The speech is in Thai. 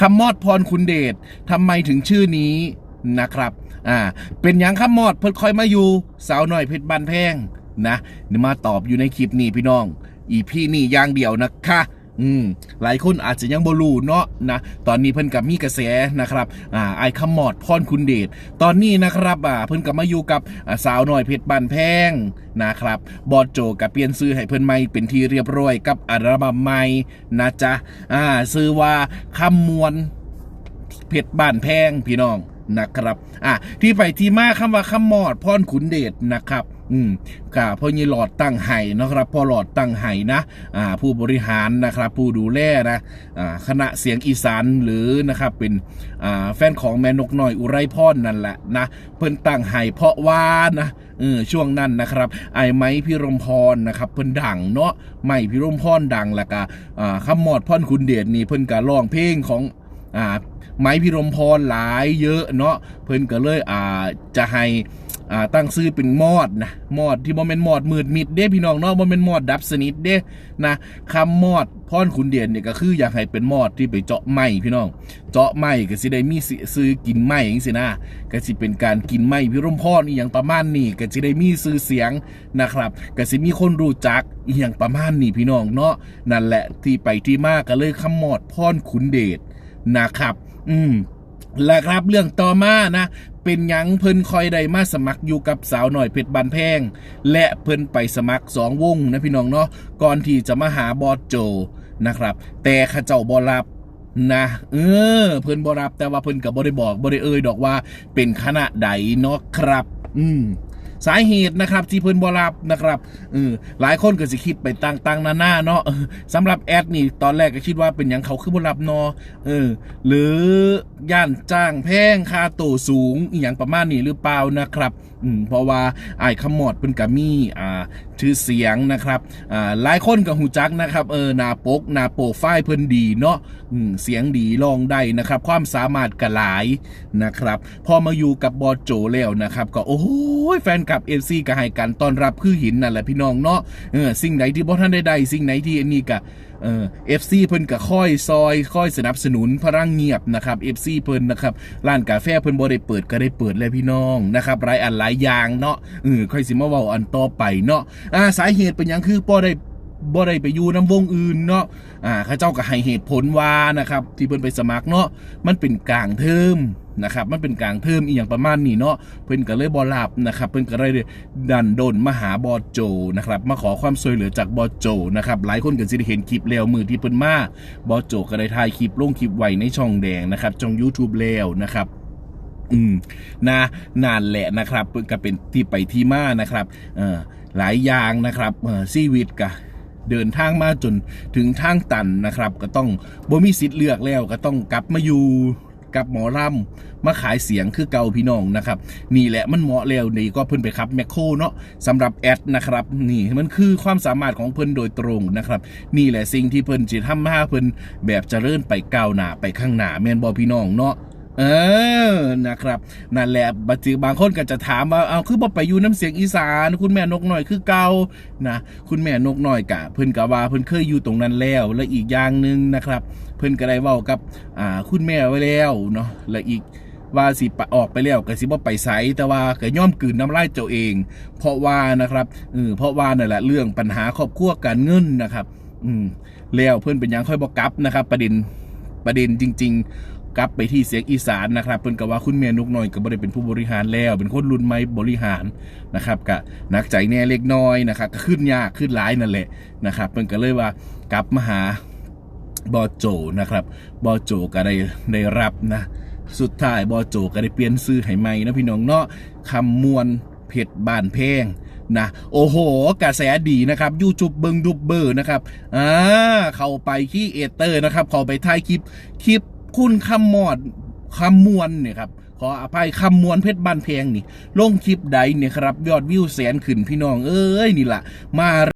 คำมอดพรคุณเดชทำไมถึงชื่อนี้นะครับ อ่า เป็นยังคำมอดเพิ่นคอยมาอยู่ สาวหน่อยเพชรบันแพงนะมาตอบอยู่ในคลิปนี้พี่น้อง อีพี่นี่อย่างเดียวนะคะ อืมหลายคนอาจจะยังบรูเนาะนะตอนนี้เพิ่นกับมีกระแสนะครับอ่าไอคำมอดพรคุณเดชตอนนี้นะครับอ่าเพิ่นกับมาอยู่กับสาวหน่อยเพชรบันแพงนะครับบอสโจกับเปลี่ยนซื้อให้เพิ่นใหม่เป็นที่เรียบร้อยกับอัลบั้มใหม่นะจ๊ะอ่าซื้อว่าคำมวลเพชรบ้านแพงพี่น้องนะครับ อะ ที่ไปที่มาคำว่าคำมอดพรขุนเดชนะครับ อืมกะพ่อยี่หลอดตั้งไห้นะครับพ่อหลอดตั้งไห้นะอ่าผู้บริหารนะครับ ผู้ดูแลนะอ่าคณะเสียงอีสานหรือนะครับเป็นอ่าแฟนของแม่นกน้อยอุไรพรนั่นแหละนะเพิ่นตั้งไห้เพราะว่านะเออช่วงนั้นนะครับ ไอ้ไม้พิรมพรนะครับเพิ่นดังเนาะไม้พิรมพรดังแล้วก็อ่าคำหมอดพรขุนเดชนี่เพิ่นก็ร้องเพลงของอ่าไม้พิรมพรหลายเยอะเนาะเพิ่นก็เลยอ่าจะให้ อ่าตั้งชื่อเป็นมอดนะมอดที่บ่แม่นมอดมืดมิดเด้พี่น้องเนาะบ่แม่นมอดดับสนิทเด้นะคำมอดพรขุนเดียนเนี่ยก็คืออยากให้เป็นมอดที่ไปเจาะไม้พี่น้อง เจาะไม้ก็สิได้มีซื้อกินไม้จังซี่นะก็สิเป็นการกินไม้พิรมพรอีหยังประมาณนี้ก็สิได้มีชื่อเสียงนะครับก็สิมีคนรู้จักอีหยังประมาณนี้พี่น้องเนาะนั่นแหละที่ไปที่มาก็เลยคำมอดพรขุนเดชนะครับ อืมและครับเรื่องต่อมานะ เป็นยังเพิ่นคอยได้มาสมัครอยู่กับสาวหน่อยเพชรบานแพง และเพิ่นไปสมัครสองวงนะพี่น้องเนาะก่อนที่จะมาหาบอสโจนะครับ แต่ข้าเจ้าบอรับนะเออเพิ่นบอรับแต่ว่าเพิ่นกับบอได้บอกบอได้เอ่ยดอกว่าเป็นคณะใดเนาะครับ อืม สาเหตุนะครับที่เพิ่นบอรับนะครับเออหลายคนก็สิคิดไปต่างๆนานาเนาะสำหรับแอดนี่ตอนแรกก็คิดว่าเป็นหยังเขาคือบอรับเนาะเออหรือย่านจ้างแพงค่าตัวสูงอหย่างประมาณนี้หรือเปล่านะครับอืมเพราะว่าไอ้ายขมอดเป็นกามีอ่าชื่อเสียงนะครับอ่าหลายคนก็หูจักนะครับเออนาปกนาโปรไฟล์เพิ่นดีเนาะอืมเสียงดีลองได้นะครับ ความสามารถกระหลายนะครับ พอมาอยู่กับบอโจแล้วนะครับ ก็โอ้ยแฟนคลับเอซีก็ให้การต้อนรับคือหินนั่นแหละพี่น้องเนาะเออสิ่งไหนที่บอท่านได้ใดสิ่งไหนที่อันนี้ก็เออฟซีเพิ่นก็ค่อยซอยค่อยสนับสนุนพลังเงียบนะครับเอฟซีเพิ่นนะครับร้านกาแฟเพิ่นบ่ได้เปิดก็ได้เปิดแล้วพี่น้องนะครับหลายอันหลายอย่างเนาะเออค่อยสิมาเว้าอันต่อไปเนาะอ่าสาเหตุเป็นหยังคือบ่ได้ บ่ได้ไปอยู่น้ำวงอื่นเนาะอ่าเขาเจ้าก็ให้เหตุผลว่านะครับ ที่เพิ่นไปสมัครเนาะมันเป็นกลางเทอมนะครับ มันเป็นกลางเทอมอีหยังประมาณนี้เนาะเพิ่นก็เลยบ่รับนะครับ เพิ่นก็เลยดันโดนมาหาบอโจนะครับ มาขอความช่วยเหลือจากบอโจนะครับ หลายคนก็สิได้เห็นคลิปแล้วมือที่เพิ่นมาบอโจก็ได้ถ่ายคลิปลงคลิปไว้ในช่องแดงนะครับช่อง YouTube แล้วนะครับอืมนะนานแหละนะครับก็เป็นที่ไปที่มานะครับเอ่อหลายอย่างนะครับเอ่อชีวิตกะ เดินทางมาจนถึงทางตันนะครับ ก็ต้องบ่มีสิทธิ์เลือกแล้วก็ต้องกลับมาอยู่กับหมอลำมาขายเสียงคือเก่าพี่น้องนะครับ นี่แหละมันเหมาะแล้วนี่ก็เพิ่นไปครับแมคโครเนาะสำหรับแอดนะครับ นี่มันคือความสามารถของเพิ่นโดยตรงนะครับ นี่แหละสิ่งที่เพิ่นจะทำให้เพิ่นแบบเจริญไปก้าวหน้าไปข้างหน้าแม่นบอพี่น้องเนาะ เออนะครับนั่นแหละบางทีบางคนก็จะถามว่าเอาคือบ่ไปอยู่น้ำเสียงอีสาน คุณแม่นกหน่อยคือเก่านะคุณแม่นกหน่อยกะ เพิ่นกะว่าเพิ่นเคยอยู่ตรงนั้นแล้ว และอีกอย่างหนึ่งนะครับ เพิ่นก็ได้เว้ากับอ่าคุณแม่ไว้แล้วเนาะและอีกว่าสิปะออกไปแล้วก็สิบ่ไปไสแต่ว่าก็ย่อมกืนน้ำลายเจ้าเอง เพราะว่านะครับเออเพราะว่านั่นแหละเรื่องปัญหาครอบครัวการเงินนะครับ อืมแล้วเพิ่อนเป็นยังค่อยบอกกลับนะครับ ประเด็นประเด็นจริง ๆ กลับไปที่เสียงอีสานนะครับเพิ่นก็ว่าคุณแม่นกน้อยก็บ่ได้เป็นผู้บริหารแล้ว เป็นคนรุ่นใหม่บริหารนะครับก็นักใจแน่เล็กน้อยนะครับก็ขึ้นยากขึ้นหลายนั่นแหละนะครับเพิ่นก็เลยว่ากลับมาหาบอโจนะครับบอโจก็ได้ได้รับนะสุดท้ายบอโจก็ได้เปลี่ยนซื้อให้ใหม่นะพี่น้องเนาะคำมวลเผ็ดบานเพงนะโอ้โห กระแสดีนะครับยูทูบเบิงดูเบอร์นะครับอ่าเข้าไปที่เอเตอร์นะครับเข้าไปถ่ายคลิปคลิป คุณคำมอดคำมวลเนี่ยครับขออภัยคำมวลเพชรบานเพงนี่ลงคลิปใดเนี่ยครับ ยอดวิวแสนขึ้นพี่น้องเอ้ยนี่แหละมา